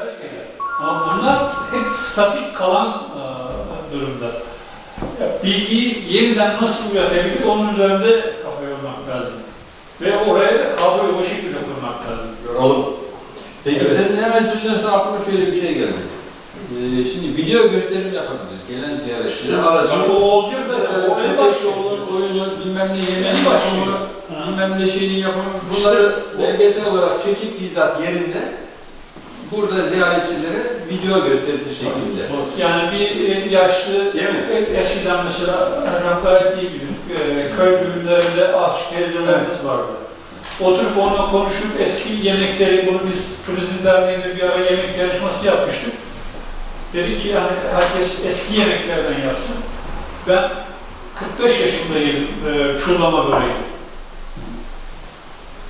şeyler. Ama bunlar hep statik kalan e, durumda. Bilgiyi yeniden nasıl üretebilir onun üzerinde kafa yormak lazım. Ve oraya da kadroyu o şekilde kurmak lazım. Yoralım. Peki senin hemen sözünden sonra aklıma şöyle bir şey geldi. Ee, şimdi video gösterim yapabiliriz. Gelen ziyaretçiler Tabii aracı. o olacak zaten. Mesela O en sepet başta yolları, oyunu, bilmem ne yemeğin En yapımı, başlıyor. bilmem ne şeyin yapımı. Bunları belgesel olarak çekip bizzat yerinde burada ziyaretçilere video gösterisi şeklinde. Yani bir e, yaşlı, Değil mi? e, eskiden mesela gayet iyi bilir, e, köy düğünlerinde aşk teyzelerimiz vardı. Oturup onunla konuşup eski yemekleri, bunu biz Turizm Derneği'nde bir ara yemek yarışması yapmıştık. Dedik ki yani herkes eski yemeklerden yapsın. Ben 45 yaşındayım, e, çullama böreği.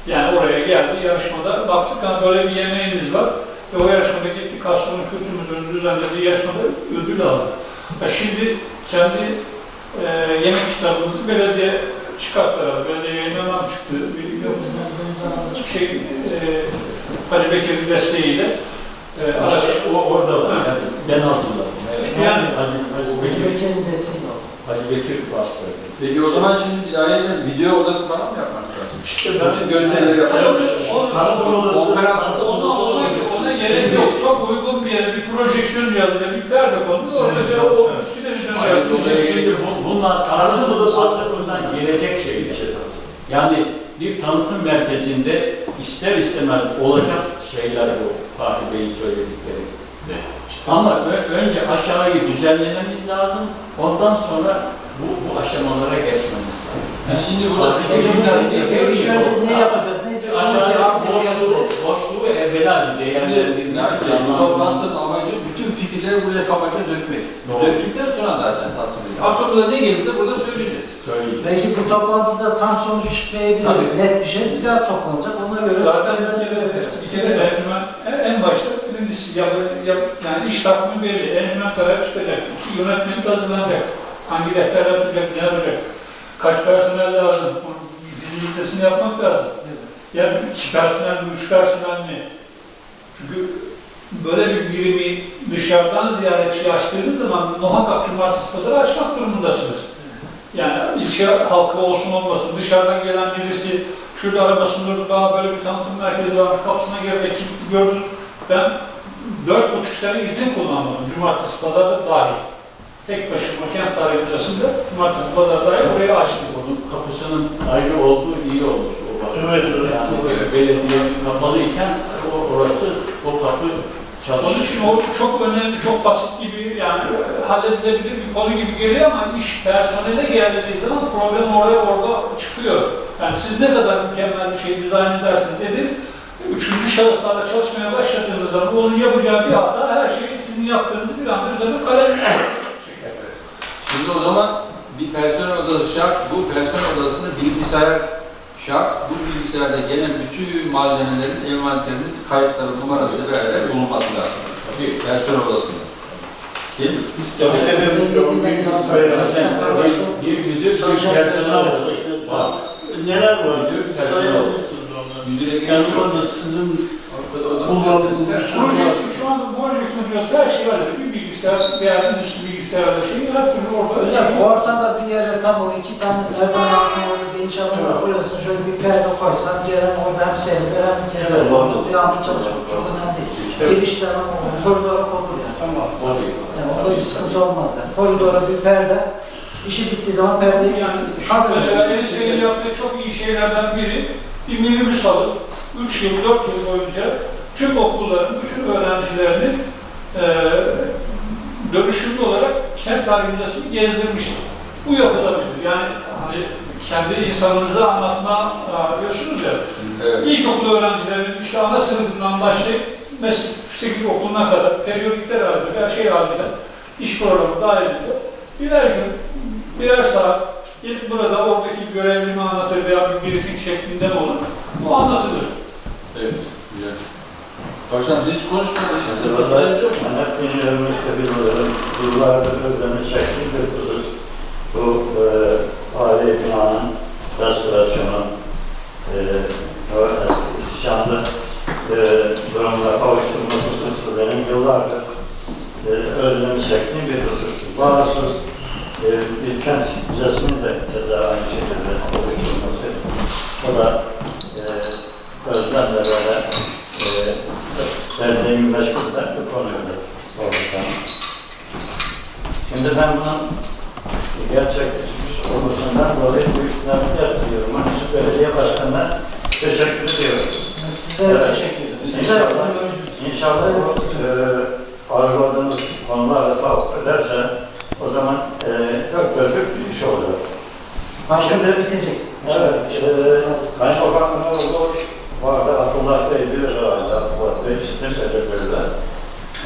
Yani oraya geldi yarışmada, baktık hani böyle bir yemeğimiz var. Ve o yarışmada gitti, Kastamonu Kültür Müdürlüğü'nün düzenlediği yarışmada ödül aldı. Ha şimdi kendi e, yemek kitabımızı belediye çıkarttılar. Belediye yayınlanan çıktı. Biliyor musun? Şey, e, Hacı Bekir'in desteğiyle. E, araç, o orada Ha. yani ben hatırladım. Evet. Yani- Hacı, Hacı Bekir, Ülkenin desteği yok. Hacı Bekir bastırdı. Peki o zaman şimdi ayrıca video odası falan mı yapmak lazım? işte Bütün gösterileri odası, Konferans odası ona, olacak. ona gerek yok. Çok uygun bir yere bir projeksiyon cihazıyla bir perde kondu. Orada bir o. Şimdi bu, bunlar odası arkasından gelecek şeyler. Yani bir tanıtım merkezinde ister istemez olacak şeyler bu Fatih Bey'in söyledikleri. Ama önce aşağıyı düzenlememiz lazım. Ondan sonra bu, bu aşamalara geçmemiz lazım. Ya şimdi burada jimnastiği Önce ne yapacağız? Ne yapacağız? Aşağıdaki boşluğu, boşluğu evvela bir Şimdi değerlendirmek, yani planlandırmak. toplantının amacı bütün fikirleri buraya kabaca dökmek. Doğru. Döktükten sonra zaten tasvir ediyor. Aklımıza ne gelirse burada söyleyeceğiz. Söyleyeceğim. Belki bu toplantıda tam sonuç çıkmayabilir. Tabii. Net bir şey bir daha toplanacak. Ona göre Zaten bir kere, bir kere encümen, en- en başta birincisi yap, yap, yani iş takvimi belli. Encümen karar çıkacak. İki yönetmelik hazırlanacak. Hangi defter yapacak, ne yapacak? Kaç personel lazım? Bunun fizibilitesini yapmak lazım. Yani iki personel mi, üç personel mi? Çünkü böyle bir birimi dışarıdan ziyaretçi açtığınız zaman muhakkak cumartesi pazarı açmak durumundasınız. Yani ilçe halkı olsun olmasın, dışarıdan gelen birisi şurada arabasını durdu, daha böyle bir tanıtım merkezi var, kapısına geldi, kilitli gördüm. Ben dört buçuk sene izin kullanmadım, cumartesi pazarda dahil. Tek başıma kent tarihi müzesinde cumartesi pazar dahil orayı açtık. Onun kapısının ayrı olduğu iyi olmuş. O bak. Evet, evet. Yani belediyenin kapalıyken o, orası, o kapı Onun için o çok önemli, çok basit gibi yani halledilebilir bir konu gibi geliyor ama iş personele geldiği zaman problem oraya orada çıkıyor. Yani siz ne kadar mükemmel bir şey dizayn edersiniz edin, üçüncü şahıslarla çalışmaya başladığınız zaman onun yapacağı bir hata her şeyi sizin yaptığınızı bir anda üzerine kalem. Şimdi o zaman bir personel odası şart. Bu personel odasında bilgisayar şart. Bu bilgisayarda gelen bütün malzemelerin envanterinin kayıtları, numarası vesaire bulunması lazım. Tabii personel odasında. Değil mi? Bir, bir müdür, bir personel var. Neler var? Müdüre orada sizin Orada oda- kullandığınız Projeksiyon şu anda diyoruz her şey var. Bir bilgisayar veya üstü bilgisayarla şey her türlü orada. Hocam ortada bir yere tam o iki tane merdiven altına onu geniş alan var. Burasına şöyle bir perde koysan gelen orada hem seyreder hem gezer. Devamlı çalışmak çok önemli. Girişten ama koridora konur yani. Tamam. Yani orada bir sıkıntı olmaz yani. Koridora bir perde. işi bittiği zaman perdeyi Yani kaldırır. mesela Enes Bey'in yaptığı çok iyi şeylerden biri bir minibüs alır. 3 yıl, 4 yıl boyunca tüm okulların, bütün öğrencilerini eee dönüşümlü olarak kent müzesini gezdirmiştir. Bu yapılabilir. Yani hani kendi insanınızı anlatma eee, diyorsunuz ya. Evet. İlkokul öğrencilerinin işte ana sınıfından başlayıp meslek okuluna kadar periyodikler halinde veya şey halinde iş programı dahilinde birer gün, birer saat gelip burada oradaki görevlimi anlatır veya bir briefing şeklinde olur? Bu anlatılır. Evet. Güzel. Başkan siz hiç konuşmadınız. Hatırladınız yok mu? Mehmet Bey'in işte bir yıllardır özlemi bir husus. Bu e, aile binanın restorasyonu, e, o eski istişanlı e, durumda kavuşturması hususunda bağımsız e, bir kent müzesinin de keza aynı şekilde oluşturulması. O da e, özlemle böyle e, meşgul bir konuydu. Doğrudan. Şimdi ben bunun gerçekleşmiş olmasından dolayı büyüklerimi yapıyorum. Onun için belediye başkanına teşekkür ediyorum. Sizlere Evet. teşekkür ederim. İnşallah. İnşallah bu e, arzuladığımız konularla tahakkuk ederse o zaman e, dört gözlük bir iş olacak. Başında bitecek. Evet, e, ben sokakta oldu, vardı Abdullah Bey bir herhalde, Abdullah Bey, ne böyle.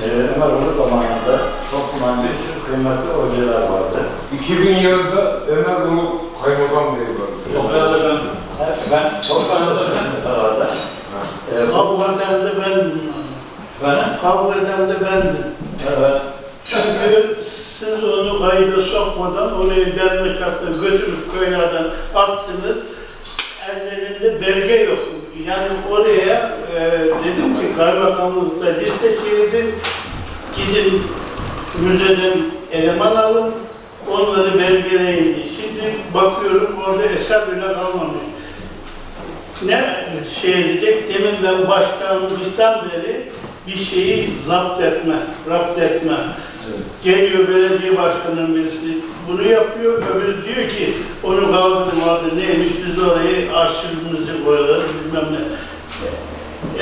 E, Ömer Ulu zamanında topluman bir sürü kıymetli hocalar vardı. 2000 yılında Ömer Ulu Kaymakam Bey var. Toprağı da ben Ben toplantıda herhalde. E, bu- Kavga eden de bendim. Efendim? Kavga eden de bendim. Evet. Çünkü siz onu kayda sokmadan oraya derme çarptı götürüp köylerden attınız. Ellerinde belge yok. Yani oraya e, dedim ki kaymakamlıkta liste çevirin, gidin müzeden eleman alın, onları belgeleyin. diye. Şimdi bakıyorum orada eser bile kalmamış. Ne şey edecek? Demin ben başkanlıktan beri bir şeyi zapt etme, rapt etme. Geliyor belediye başkanının birisi, bunu yapıyor, öbürü diyor ki onu kaldırın orada neymiş, biz orayı arşivimizi koyarız, bilmem ne.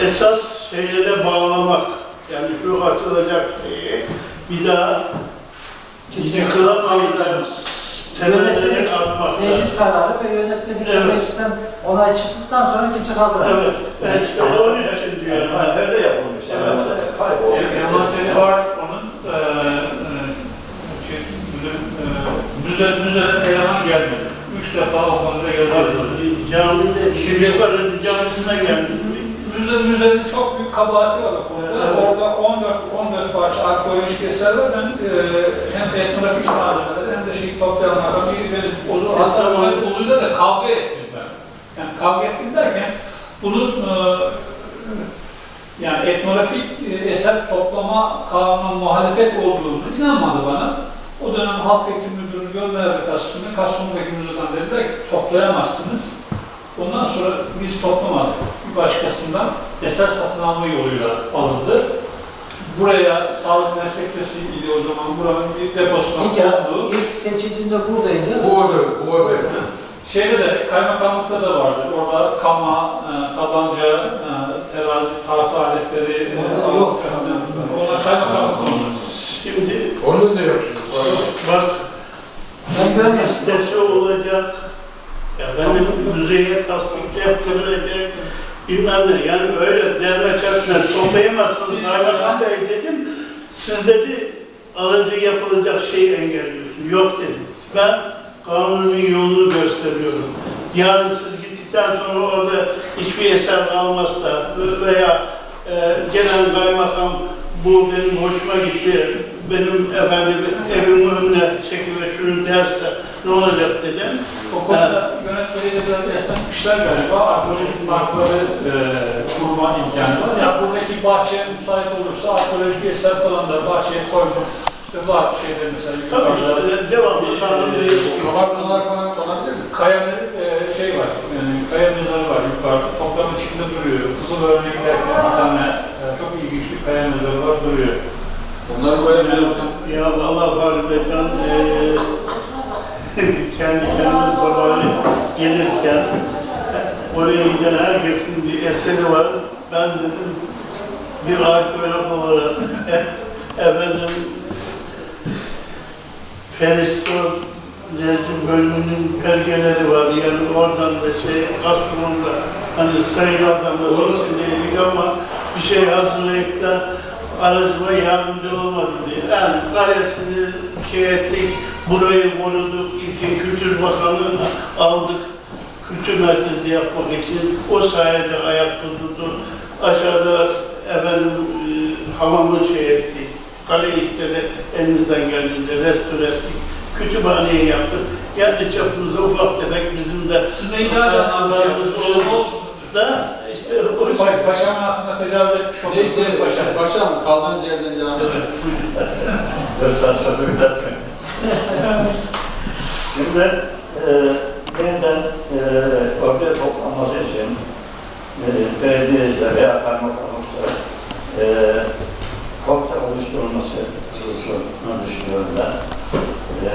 Esas şeylere bağlamak, yani şu açılacak şeyi bir daha yıkılamayacak temelleri atmak. Meclis kararı ve yönetmelik Evet. meclisten onay çıktıktan sonra kimse kaldıramaz. Evet, ben işte onun için diyorum. Envanterde yapılmış. Evet. Kayboldu. envanteri var onun. Eee e, şey, müze- e, müze, müzeden eleman gelmedi. Üç defa o konuda yazıldı. Camide, şimdi yukarı camisine geldim. Müze, müzenin çok büyük kabahati var o konuda. Evet. Orada 14, 14 parça arkeolojik eser var. Ben e, hem etnografik malzemeleri hem de şey toplayanlardan biri benim. Zaman hatta ben Ulu'yla da kavga ettim ben. Yani kavga ettim derken bunun e, yani etnografik e, eser toplama kanununa muhalefet olduğunu inanmadı bana. O dönem Halk Eğitim Müdürü gönderdi Kastamonu'ya. Kastamonu'daki müzeden dediler ki toplayamazsınız. Ondan sonra biz toplamadık. Bir başkasından eser satın alma yoluyla alındı. Buraya Sağlık Meslek Sesi ile o zaman buranın bir deposuna İlk, kondu. ilk seçildiğinde buradaydı. Bu orada, bu orada. Şeyde de kaymakamlıkta da vardı. Orada kama, e, tabanca, e, terazi, tartı aletleri, e, Orada yok. Onlar kaymakamlıkta onlar. Şimdi Onu da yapıyoruz. bak Ben görmedim. listesi olacak, müzeye tasdik yaptırılacak, bilmem ne. Yani öyle derme çarpına toplayamazsınız Kaymakam Bey dedim. Siz dedi aracı yapılacak şeyi engelliyorsun. Yok dedim. Ben kanunun yolunu gösteriyorum. Yarın siz gittikten sonra orada hiçbir eser kalmazsa veya e, gelen kaymakam bu benim hoşuma gitti, benim efendim evimin önüne çekiver şunu derse ne olacak dedim. O konuda yönetmeliği de biraz esnetmişler galiba. Arkeolojik parkları e, kurma imkanı var. Ya buradaki bahçe müsait olursa arkeolojik eser falan da bahçeye koyma. İşte var şeyde mesela Tabii yukarıda. işte devamlı kanun değişiyor. Kapatmalar falan olabilir mi? Kaya e, şey var, e, kaya mezarı var yukarıda. Toplam içinde duruyor. Kızılören'e giderken bir tane e, çok ilginç bir kaya mezarı var duruyor. Onları koyabiliyor musun? Ya vallahi Fahri Bey ben eee kendi kendime sabahleyin gelirken oraya giden herkesin bir eseri var. Ben dedim bir arkeolog olarak e, efendim Peristoloji bölümünün belgeleri var. Yani oradan da şey aslında hani sayılı adamlar içindeydik ama bir şey hazırlayıp da aracıma yardımcı olmadı diye. Yani karesini şey ettik, burayı koruduk, ilkin Kültür Bakanlığı'na aldık. Kültür merkezi yapmak için o sayede ayakta tuttu. Aşağıda efendim e, hamamı şey ettik. Kale işleri elimizden geldiğince restore ettik. Kütüphaneyi yaptık. Kendi çapımızda ufak tefek bizim de Siz de idare anlatıyorsunuz. oldu Olsun. da işte o Paşa- Paşamın hakkında tecavüz etmiş Neyse, olursunuz paşa. paşam kaldığınız yerden devam edelim. Lütfen sabır edersin. Şimdi e, yeniden e, ortaya toplanması için e, belediyeciler veya kaymakamlıkta e, komite oluşturulması hususunu düşünüyorum ben. E,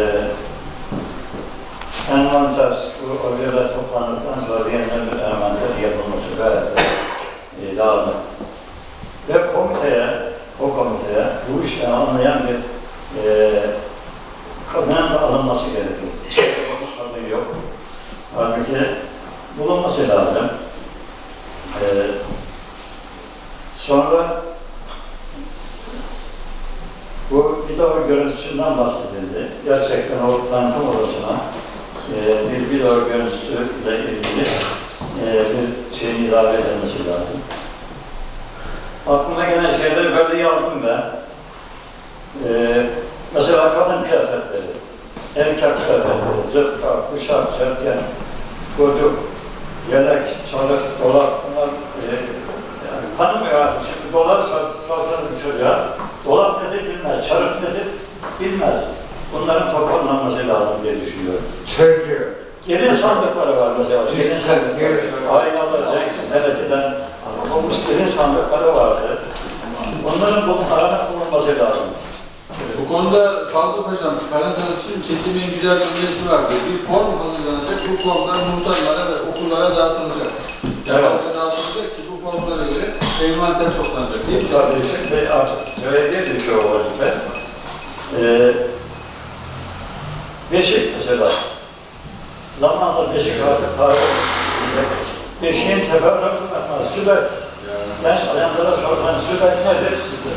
envanter, bu oraya toplandıktan sonra yeniden bir envanter yapılması gayet e, lazım. Ve komiteye, o komiteye bu işi anlayan bir e, kadının da alınması gerekiyor. Kadın yok. Halbuki bulunması lazım. Ee, sonra bu video görüntüsünden bahsedildi. Gerçekten o tanıtım odasına e, görüntüsüyle ilgili e, bir şeyin ilave edilmesi lazım. Aklıma gelen şeyleri böyle yazdım ben. Ee, mesela kadın kıyafetleri, erkek kıyafetleri, zırhka, kuşak, çerken, çocuk, yelek, çalık, dolap, bunlar e, yani tanımıyor artık. Şimdi dolap sor- sorsanız bir çocuğa, dolap nedir bilmez, çarık nedir bilmez. Bunların toparlanması lazım diye düşünüyorum. Gelin sandıkları var mesela. Gelin sandıkları, aynalı, renkli, TRT'den olmuş gelin sandıkları vardı. Onların bunun arana bulunması lazım. Bu konuda Fazıl Paşa'm, parantez için çektiğimin güzel bir önerisi vardı. Bir form hazırlanacak, bu formlar muhtarlara ve okullara dağıtılacak. Devlete dağıtılacak ki bu formlara göre envanter toplanacak değil mi? Tabii şimdi artık belediye düşüyor o vazife. Ee, Beşik mesela. Zamanında Beşik artık tarih Beşiğin teferruatı var. Sübek. Yani. Ben bayanlara sorsan sübek nedir?